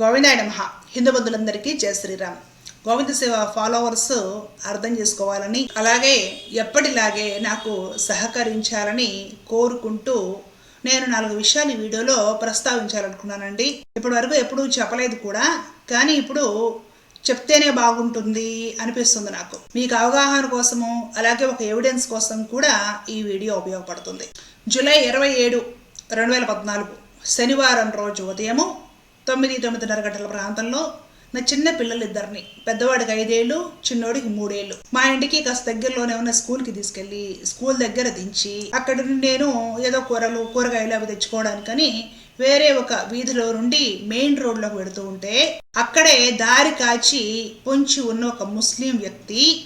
గోవిందాయ నమ. హిందూ బంధులందరికీ జయ శ్రీరామ్. గోవింద శివ ఫాలోవర్స్ అర్థం చేసుకోవాలని అలాగే ఎప్పటిలాగే నాకు సహకరించాలని కోరుకుంటూ నేను నాలుగు విషయాలు ఈ వీడియోలో ప్రస్తావించాలనుకున్నానండి. ఇప్పటి వరకు ఎప్పుడూ చెప్పలేదు కూడా కానీ ఇప్పుడు చెప్తేనే బాగుంటుంది అనిపిస్తుంది నాకు. మీకు అవగాహన కోసము అలాగే ఒక ఎవిడెన్స్ కోసం కూడా ఈ వీడియో ఉపయోగపడుతుంది. జూలై ఇరవై ఏడు రెండు వేల పద్నాలుగు శనివారం రోజు ఉదయము తొమ్మిది తొమ్మిదిన్నర గంటల ప్రాంతంలో నా చిన్న పిల్లలు ఇద్దరిని పెద్దవాడికి ఐదేళ్ళు చిన్నోడికి మూడేళ్ళు. మా ఇంటికి కాస్త దగ్గరలోనే ఉన్న స్కూల్కి తీసుకెళ్ళి స్కూల్ దగ్గర దించి అక్కడి నుండి నేను ఏదో కూరలు కూరగాయలు అవి తెచ్చుకోవడానికని వేరే ఒక వీధిలో నుండి మెయిన్ రోడ్లోకి వెడుతూ ఉంటే అక్కడే దారి కాచి పొంచి ఉన్న ఒక ముస్లిం వ్యక్తి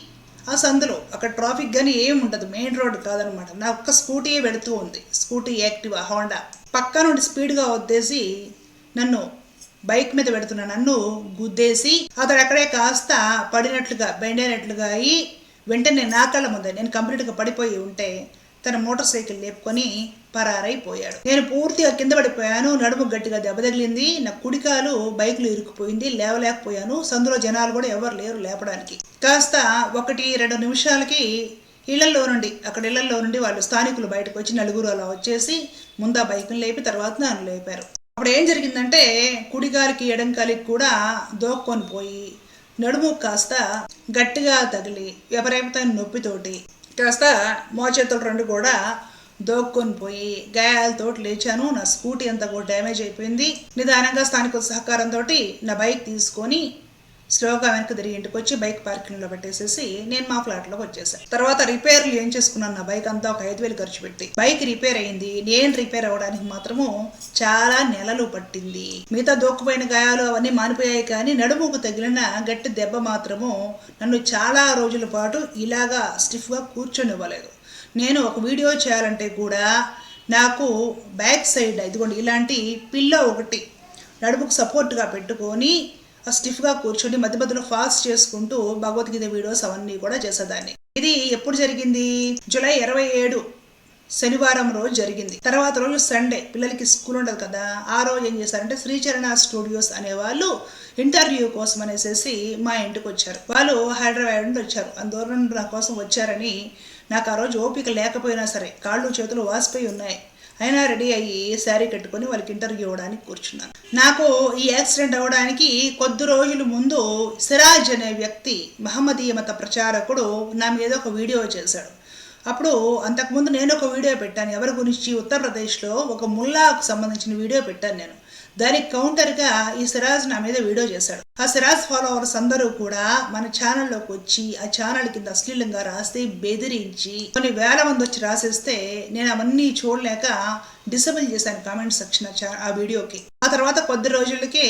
ఆ సందులో అక్కడ ట్రాఫిక్ కానీ ఏం ఉండదు మెయిన్ రోడ్ కాదనమాట. నా ఒక్క స్కూటీ పెడుతూ ఉంది. Scooty Activa Honda. పక్క నుండి స్పీడ్గా వద్దేసి నన్ను బైక్ మీద పెడుతున్న నన్ను గుద్దేసి అతడు అక్కడే కాస్త పడినట్లుగా బెండైనట్లుగా అయి వెంటనే నా కళ్ళ ముందే నేను కంప్లీట్గా పడిపోయి ఉంటే తన మోటార్ సైకిల్ లేపుకొని పరారైపోయాడు. నేను పూర్తిగా కింద పడిపోయాను నడుము గట్టిగా దెబ్బ తగిలింది నా కుడికాలు బైక్లో ఇరుక్కుపోయింది లేవలేకపోయాను సందులో జనాలు కూడా ఎవరు లేరు లేపడానికి. కాస్త ఒకటి రెండు నిమిషాలకి ఇళ్ళలో నుండి అక్కడ ఇళ్ళలో నుండి వాళ్ళు స్థానికులు బయటకు వచ్చి నలుగురు అలా వచ్చేసి ముందా బైక్ని లేపి తర్వాత నన్ను లేపారు. అప్పుడు ఏం జరిగిందంటే కుడికాలికి ఎడంకాలికి కూడా దోక్కొని పోయి నడుము కాస్త గట్టిగా తగిలి విపరీతమైన నొప్పితోటి కాస్త మోచేతులు రెండు కూడా దోక్కొని పోయి గాయాలతో లేచాను. నా స్కూటీ అంతా కూడా డ్యామేజ్ అయిపోయింది. నిదానంగా స్థానికుల సహకారంతో నా బైక్ తీసుకొని స్లోగా వెనక తిరిగి ఇంటికి వచ్చి బైక్ పార్కింగ్లో పెట్టేసేసి నేను మా ఫ్లాట్లోకి వచ్చేసాను తర్వాత రిపేర్లు ఏం చేసుకున్నాను? నా బైక్ అంతా ఒక ఐదు వేలు ఖర్చు పెట్టి. బైక్ రిపేర్ అయింది. నేను రిపేర్ అవ్వడానికి మాత్రము చాలా నెలలు పట్టింది. మిగతా దూక్కుపోయిన గాయాలు అవన్నీ మానిపోయాయి కానీ నడుముకు తగిలిన గట్టి దెబ్బ మాత్రము నన్ను చాలా రోజుల పాటు ఇలాగా స్టిఫ్గా కూర్చొనివ్వలేదు. నేను ఒక వీడియో చేయాలంటే కూడా నాకు బ్యాక్ సైడ్ ఇదిగోండి ఇలాంటి పిల్లో ఒకటి నడుముకు సపోర్ట్గా పెట్టుకొని స్టిఫ్గా కూర్చొని మధ్య మధ్యలో ఫాస్ట్ చేసుకుంటూ భగవద్గీత వీడియోస్ అవన్నీ కూడా చేసేదాన్ని. ఇది ఎప్పుడు జరిగింది? జూలై ఇరవై ఏడు శనివారం రోజు జరిగింది. తర్వాత రోజు సండే పిల్లలకి స్కూల్ ఉండదు కదా. ఆ రోజు ఏం చేశారంటే శ్రీచరణ స్టూడియోస్ అనే వాళ్ళు ఇంటర్వ్యూ కోసం అనేసి మా ఇంటికి వచ్చారు. వాళ్ళు హైదరాబాద్ నుండి వచ్చారు. అందువల్ల నా కోసం వచ్చారని నాకు ఆ రోజు ఓపిక లేకపోయినా సరే కాళ్ళు చేతులు వాసిపోయి ఉన్నాయి. అయినా రెడీ అయ్యి శారీ కట్టుకొని వాళ్ళకి ఇంటర్వ్యూ ఇవ్వడానికి కూర్చున్నాను. నాకు ఈ యాక్సిడెంట్ అవ్వడానికి కొద్ది రోజుల ముందు సిరాజ్ అనే వ్యక్తి మహమ్మదీయ మత ప్రచారకుడు నా మీద ఒక వీడియో చేశాడు. అప్పుడు అంతకుముందు నేను ఒక వీడియో పెట్టాను. ఎవరి గురించి? ఉత్తరప్రదేశ్లో ఒక ముల్లాకు సంబంధించిన వీడియో పెట్టాను నేను. దానికి కౌంటర్గా ఈ సిరాజ్ నా మీద వీడియో చేశాడు. ఆ సిరాజ్ ఫాలోవర్స్ అందరూ కూడా మన ఛానల్లోకి వచ్చి ఆ ఛానల్ కింద అశ్లీలంగా రాస్తే బెదిరించి కొన్ని వేల మంది వచ్చి రాసేస్తే నేను అవన్నీ చూడలేక డిసబుల్ చేశాను కామెంట్ సెక్షన్ ఆ వీడియోకి ఆ తర్వాత కొద్ది రోజులకే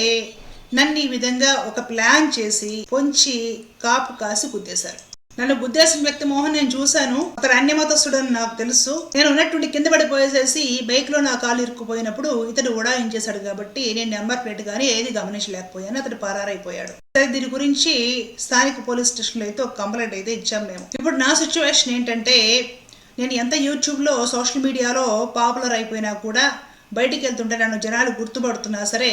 నన్ను ఈ విధంగా ఒక ప్లాన్ చేసి పొంచి కాపు కాసి గుద్దేశారు. నన్ను బుద్ధేసిన వ్యక్తి మోహన్ నేను చూశాను. అతను అన్యమతస్తుడని నాకు తెలుసు. నేను ఉన్నటువంటి కింద పడిపోయేసేసి బైక్లో నా కాలు ఇరుక్కుపోయినప్పుడు ఇతడు ఉడాయించేశాడు కాబట్టి నేను నెంబర్ ప్లేట్ కానీ ఏది గమనించలేకపోయాను. అతడు పరారైపోయాడు. సరే దీని గురించి స్థానిక పోలీస్ స్టేషన్లో అయితే ఒక కంప్లైంట్ అయితే ఇచ్చాం మేము. ఇప్పుడు నా సిచ్యువేషన్ ఏంటంటే నేను ఎంత యూట్యూబ్లో సోషల్ మీడియాలో పాపులర్ అయిపోయినా కూడా బయటికి వెళ్తుంటే నన్ను జనాలు గుర్తుపడుతున్నా సరే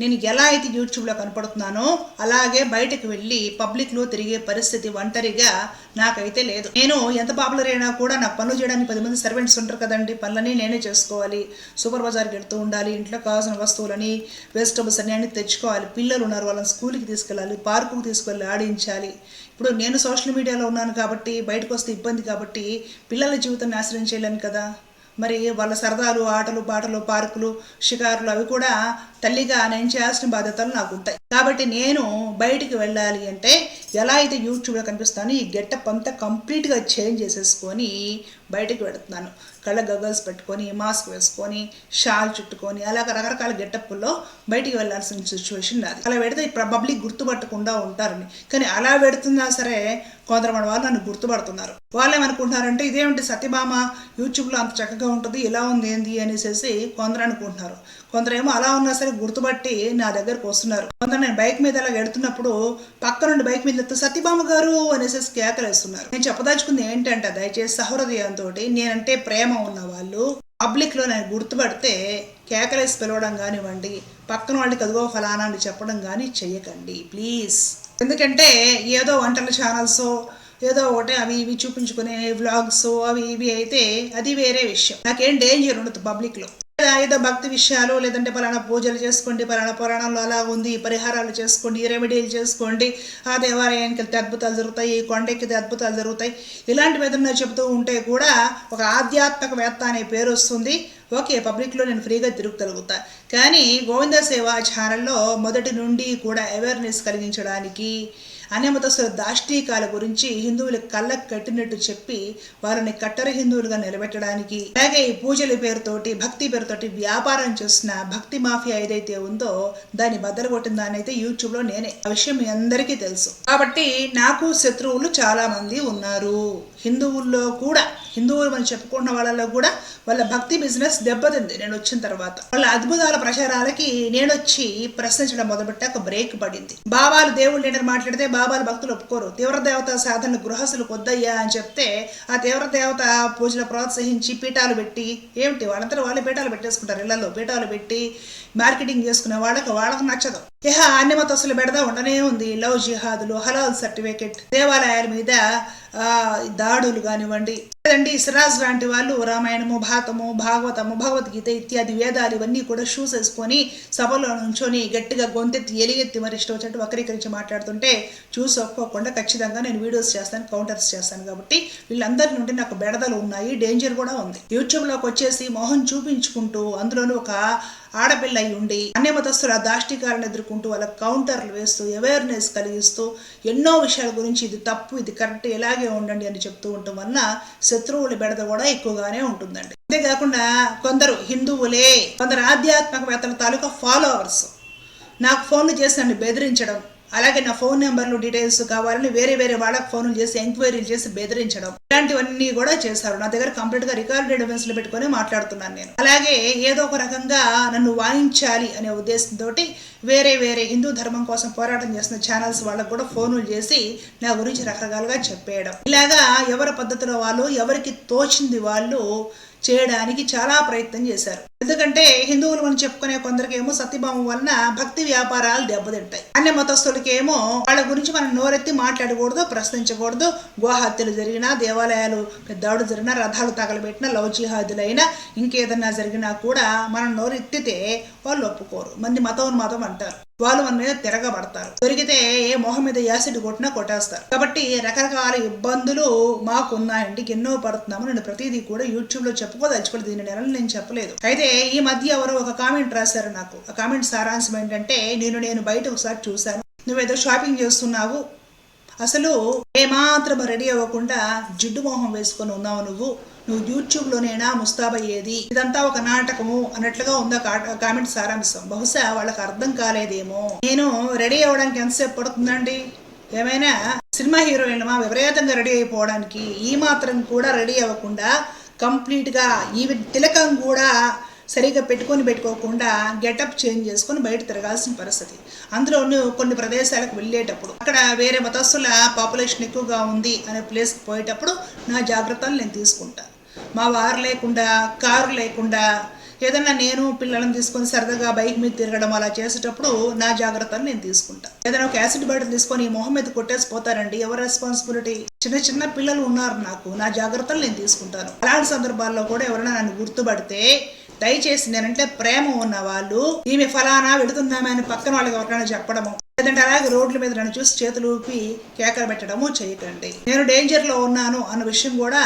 నేను ఎలా అయితే యూట్యూబ్లో కనపడుతున్నానో అలాగే బయటకు వెళ్ళి పబ్లిక్లో తిరిగే పరిస్థితి ఒంటరిగా నాకైతే లేదు. నేను ఎంత పాపులర్ అయినా కూడా నాకు పనులు చేయడానికి పది మంది సర్వెంట్స్ ఉంటారు కదండి పనులని నేనే చేసుకోవాలి. సూపర్ బజార్కి వెళ్తూ ఉండాలి ఇంట్లో కావాల్సిన వస్తువులని వెజిటబుల్స్ అన్ని అన్ని తెచ్చుకోవాలి. పిల్లలు ఉన్నారు వాళ్ళని స్కూల్కి తీసుకెళ్ళాలి పార్కుకి తీసుకెళ్ళి ఆడించాలి. ఇప్పుడు నేను సోషల్ మీడియాలో ఉన్నాను కాబట్టి బయటకు వస్తే ఇబ్బంది కాబట్టి పిల్లల జీవితాన్ని నాశనం చేయలేను కదా. మరి వాళ్ళ సరదాలు ఆటలు పాటలు పార్కులు షికారులు అవి కూడా తల్లిగా నేను చేయాల్సిన బాధ్యతలు నాకు ఉంటాయి. కాబట్టి నేను బయటికి వెళ్ళాలి అంటే ఎలా అయితే యూట్యూబ్లో కనిపిస్తానో ఈ గెటప్ అంతా కంప్లీట్గా చేంజ్ చేసేసుకొని బయటికి పెడుతున్నాను కళ్ళ గగల్స్ పెట్టుకొని మాస్క్ వేసుకొని షాల్ చుట్టుకొని అలాగ రకరకాల గెటప్పుల్లో బయటికి వెళ్ళాల్సిన సిచ్యువేషన్ నాది. అలా పెడితే పబ్లిక్ గుర్తుపట్టకుండా ఉంటారని. కానీ అలా పెడుతున్నా సరే కొందరమంది వాళ్ళు నన్ను గుర్తుపడుతున్నారు. వాళ్ళు ఏమనుకుంటున్నారంటే ఇదేమిటి సత్యభామ? యూట్యూబ్లో అంత చక్కగా ఉంటుంది ఇలా ఉంది ఏంది? అనేసి కొందరు అనుకుంటున్నారు. కొందరేమో అలా ఉన్నా సరే గుర్తుపట్టి నా దగ్గరకు వస్తున్నారు. కొందరు నేను బైక్ మీద అలా వెళుతున్నప్పుడు పక్క నుండి బైక్ మీద సత్యభామ గారు అనేసి కేకలేస్తున్నారు. నేను చెప్పదలుచుకుంది ఏంటంటే దయచేసి సహృదయంతో నేనంటే ప్రేమ ఉన్న వాళ్ళు పబ్లిక్లో నేను గుర్తుపడితే కేకలేసి పిలవడం కానివ్వండి పక్కన వాళ్ళకి అదిగో ఫలానా అని చెప్పడం కానీ చెయ్యకండి ప్లీజ్. ఎందుకంటే ఏదో వంటల ఛానల్స్ ఏదో ఒకటి అవి ఇవి చూపించుకునే వ్లాగ్స్ అవి ఇవి అయితే అది వేరే విషయం. నాకేం డేంజర్ ఉండదు పబ్లిక్లో. ఆయుధ భక్తి విషయాలు లేదంటే పలానా పూజలు చేసుకోండి పలానా పురాణంలో అలా ఉంది పరిహారాలు చేసుకోండి రెమెడీలు చేసుకోండి ఆ దేవాలయానికి వెళ్తే అద్భుతాలు జరుగుతాయి ఈ కొండెక్కితే అద్భుతాలు జరుగుతాయి. ఇలాంటివి ఏదన్నా చెబుతూ ఉంటే కూడా ఒక ఆధ్యాత్మికవేత్త అనే పేరు వస్తుంది. ఓకే పబ్లిక్లో నేను ఫ్రీగా తిరుగుతలుగుతా. కానీ గోవింద సేవా ఛానల్లో మొదటి నుండి కూడా అవేర్నెస్ కలిగించడానికి అన్యమతస్థుల దాష్టీకాల గురించి హిందువులు కళ్ళకు కట్టినట్టు చెప్పి వారిని కట్టర హిందువులుగా నిలబెట్టడానికి. అలాగే ఈ పూజల పేరుతోటి భక్తి పేరుతోటి వ్యాపారం చేస్తున్న భక్తి మాఫియా ఏదైతే ఉందో దాన్ని బద్దలు కొట్టిన అయితే అయితే యూట్యూబ్లో నేనే. ఆ విషయం మీ అందరికీ తెలుసు. కాబట్టి నాకు శత్రువులు చాలా మంది ఉన్నారు. హిందువుల్లో కూడా హిందువులు మనం చెప్పుకుంటున్న వాళ్ళలో కూడా వాళ్ళ భక్తి బిజినెస్ దెబ్బతింది నేను వచ్చిన తర్వాత. వాళ్ళ అద్భుతాల ప్రచారాలకి నేను వచ్చి ప్రశ్నించడం మొదలుపెట్టాక బ్రేక్ పడింది. బాబాలు దేవుళ్ళు నేను మాట్లాడితే బాబాలు భక్తులు ఒప్పుకోరు. తీవ్ర దేవత సాధనలు గృహస్థులు కొద్దయ్యా అని చెప్తే ఆ తీవ్ర దేవత పూజలు ప్రోత్సహించి పీఠాలు పెట్టి ఏమిటి వాళ్ళంతా వాళ్ళే పీఠాలు పెట్టేసుకుంటారు ఇళ్ళలో. పీఠాలు పెట్టి మార్కెటింగ్ చేసుకునే వాళ్ళకి వాళ్ళకి నచ్చదు. ఇహ అన్యమతస్తులు పెడదా ఉండనే ఉంది. లవ్ జిహాదులు హలాల్ సర్టిఫికెట్ దేవాలయాల మీద దాడులు కానివ్వండి. లేదండి సిరాజ్ లాంటి వాళ్ళు రామాయణము భాతము భాగవతము భగవద్గీత ఇత్యాది వేదాలు ఇవన్నీ కూడా షూస్ వేసుకొని సభలో నుంచొని గట్టిగా గొంతెత్తి ఎలిగెత్తి మరి ఇష్టం వచ్చినట్టు వక్రీకరించి మాట్లాడుతుంటే చూసి ఒప్పుకోకుండా ఖచ్చితంగా నేను వీడియోస్ చేస్తాను కౌంటర్స్ చేస్తాను కాబట్టి వీళ్ళందరి నుండి నాకు బెడదలు ఉన్నాయి డేంజర్ కూడా ఉంది. యూట్యూబ్లోకి వచ్చేసి మొహం చూపించుకుంటూ అందులోనూ ఒక ఆడపిల్ల అయి ఉండి అన్యమతస్తుల దాష్టికాలను ఎదుర్కొంటూ వాళ్ళ కౌంటర్లు వేస్తూ అవేర్నెస్ కలిగిస్తూ ఎన్నో విషయాల గురించి ఇది తప్పు ఇది కరెక్ట్ ఇలాగే ఉండండి అని చెప్తూ ఉండటం వలన శత్రువుల బెడద కూడా ఎక్కువగానే ఉంటుందండి. అంతేకాకుండా కొందరు హిందువులే కొందరు ఆధ్యాత్మికవేత్తల తాలూకా ఫాలోవర్స్ నాకు ఫోన్లు చేసి నన్ను బెదిరించడం అలాగే నా ఫోన్ నెంబర్లు డీటెయిల్స్ కావాలని వేరే వేరే వాళ్ళకి ఫోన్లు చేసి ఎంక్వైరీలు చేసి బెదిరించడం. ఇలాంటివన్నీ కూడా చేశారు. నా దగ్గర కంప్లీట్గా రికార్డెడ్ ఎవిడెన్స్ పెట్టుకొని మాట్లాడుతున్నాను నేను. అలాగే ఏదో ఒక రకంగా నన్ను వాయించాలి అనే ఉద్దేశంతో వేరే వేరే హిందూ ధర్మం కోసం పోరాటం చేస్తున్న ఛానల్స్ వాళ్ళకు కూడా ఫోన్లు చేసి నా గురించి రకరకాలుగా చెప్పేయడం. ఇలాగా ఎవరి పద్ధతిలో వాళ్ళు ఎవరికి తోచింది వాళ్ళు చేయడానికి చాలా ప్రయత్నం చేశారు. ఎందుకంటే హిందువులు మనం చెప్పుకునే కొందరికేమో సత్యభావం వలన భక్తి వ్యాపారాలు దెబ్బతింటాయి. అన్య మతస్థులకేమో వాళ్ళ గురించి మనం నోరెత్తి మాట్లాడకూడదు ప్రశ్నించకూడదు. గోహత్యలు జరిగినా దేవాలయాలు దాడులు జరిగినా రథాలు తగలబెట్టినా లవ్ జిహాదులైనా ఇంకేదన్నా జరిగినా కూడా మనం నోరెత్తితే వాళ్ళు ఒప్పుకోరు. మంది మతం మతం అంటారు. వాళ్ళు మన మీద తిరగబడతారు. దొరికితే ఏ మొహం మీద యాసిడ్ కొట్టినా కొట్టేస్తారు. కాబట్టి రకరకాల ఇబ్బందులు మాకు ఉన్నాయండి ఎన్నో పడుతున్నాము. నేను ప్రతిదీ కూడా యూట్యూబ్లో చెప్పుకోదలుచుకోలేదు దీని నెలలు నేను చెప్పలేదు. అయితే ఈ మధ్య ఎవరో ఒక కామెంట్ రాశారు నాకు. ఆ కామెంట్ సారాంశం ఏంటంటే నేను నేను బయట ఒకసారి చూశాను. నువ్వేదో షాపింగ్ చేస్తున్నావు. అసలు ఏమాత్రం రెడీ అవ్వకుండా జిడ్డు మొహం వేసుకొని ఉన్నావు నువ్వు? నువ్వు యూట్యూబ్లోనేనా ముస్తాబయ్యేది ఇదంతా ఒక నాటకము అన్నట్లుగా ఉందా కా- కామెంట్ సారాంశం. బహుశా వాళ్ళకి అర్థం కాలేదేమో. నేను రెడీ అవ్వడానికి ఎంతసేపు పడుతుందండి? ఏమైనా సినిమా హీరోయిన్మా విపరీతంగా రెడీ అయిపోవడానికి? ఈ మాత్రం కూడా రెడీ అవ్వకుండా కంప్లీట్గా ఈవెన్ తిలకం కూడా సరిగా పెట్టుకొని పెట్టుకోకుండా గెటప్ చేంజ్ చేసుకొని బయట తిరగాల్సిన పరిస్థితి. అందులోనూ కొన్ని ప్రదేశాలకు వెళ్ళేటప్పుడు అక్కడ వేరే మతస్థుల పాపులేషన్ ఎక్కువగా ఉంది అనే ప్లేస్కి పోయేటప్పుడు నా జాగ్రత్తలు నేను తీసుకుంటాను మా వారు లేకుండా కారు లేకుండా ఏదన్నా నేను పిల్లలను తీసుకొని సరదాగా బైక్ మీద తిరగడం అలా చేసేటప్పుడు నా జాగ్రత్తలు నేను తీసుకుంటా. ఏదైనా ఒక యాసిడ్ బాటిల్ తీసుకొని మొహం మీద కొట్టేసి పోతారండి ఎవరు రెస్పాన్సిబిలిటీ చిన్న చిన్న పిల్లలు ఉన్నారు నాకు నా జాగ్రత్తలు నేను తీసుకుంటాను. అలాంటి సందర్భాల్లో కూడా ఎవరైనా నన్ను గుర్తుపడితే దయచేసి నేనంటే ప్రేమ ఉన్న వాళ్ళు ఈమె ఫలానా వెళుతున్నామని పక్కన వాళ్ళకి ఎవరికైనా చెప్పడము లేదంటే అలాగే రోడ్ల మీద నన్ను చూసి చేతులు ఊపి కేకలు పెట్టడము చేయకండి. నేను డేంజర్లో ఉన్నాను అన్న విషయం కూడా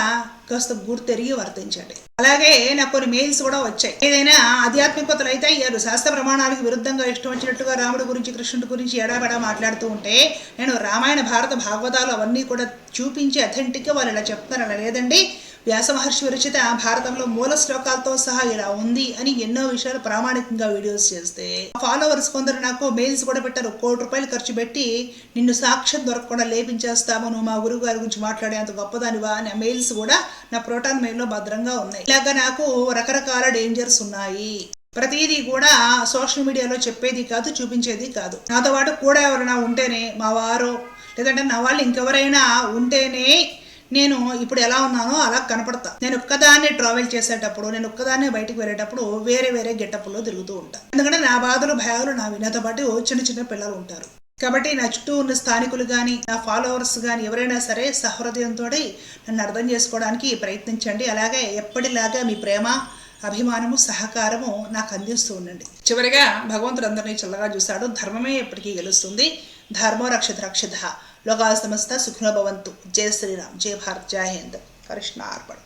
కాస్త గుర్తెరిగి వర్తించండి. అలాగే నాకు కొన్ని మెయిల్స్ కూడా వచ్చాయి. ఏదైనా ఆధ్యాత్మికతలు అయితే అయ్యారు శాస్త్ర ప్రమాణాలకు విరుద్ధంగా ఇష్టం వచ్చినట్టుగా రాముడి గురించి కృష్ణుడి గురించి ఎడాబెడా మాట్లాడుతూ ఉంటే నేను రామాయణ భారత భాగవతాలు అవన్నీ కూడా చూపించి అథెంటిక్గా వాళ్ళు ఇలా చెప్తారు అలా లేదండి. వ్యాస మహర్షి విరచిత భారతంలో మూల శ్లోకాలతో సహా ఇలా ఉంది అని ఎన్నో విషయాలు ప్రామాణికంగా వీడియోస్ చేస్తే. ఫాలోవర్స్ కొందరు నాకు మెయిల్స్ కూడా పెట్టారు. కోటి రూపాయలు ఖర్చు పెట్టి నిన్ను సాక్ష్యం దొరకకుండా లేపించేస్తాము. నువ్వు మా గురువు గారి గురించి మాట్లాడే అంత గొప్పదానివా అనే మెయిల్స్ కూడా నా ప్రోటాన్ మెయిల్లో భద్రంగా ఉన్నాయి. ఇలాగా నాకు రకరకాల డేంజర్స్ ఉన్నాయి. ప్రతిదీ కూడా సోషల్ మీడియాలో చెప్పేది కాదు చూపించేది కాదు. నాతో పాటు కూడా ఎవరైనా ఉంటేనే మా వారు లేదంటే నా వాళ్ళు ఇంకెవరైనా ఉంటేనే నేను ఇప్పుడు ఎలా ఉన్నానో అలా కనపడతా. నేను ఒక్కదాన్ని ట్రావెల్ చేసేటప్పుడు నేను ఒక్కదాన్నే బయటకు వెళ్ళేటప్పుడు వేరే వేరే గెటప్లో తిరుగుతూ ఉంటాను ఎందుకంటే నా బాధలు భయాలు నా వినతో పాటు చిన్న చిన్న పిల్లలు ఉంటారు. కాబట్టి నా చుట్టూ ఉన్న స్థానికులు కానీ నా ఫాలోవర్స్ కానీ ఎవరైనా సరే సహృదయంతో నన్ను అర్థం చేసుకోవడానికి ప్రయత్నించండి. అలాగే ఎప్పటిలాగా మీ ప్రేమ అభిమానము సహకారము నాకు అందిస్తూ ఉండండి. చివరిగా భగవంతుడు అందరినీ చల్లగా చూశాడు. ధర్మమే ఎప్పటికీ గెలుస్తుంది. ధర్మో రక్షిత రక్షిత. లోకా సమస్త సుఖినో భవంతు జయ శ్రీరామ్ జయ భారత్ జయ హింద్ కృష్ణ అర్పణ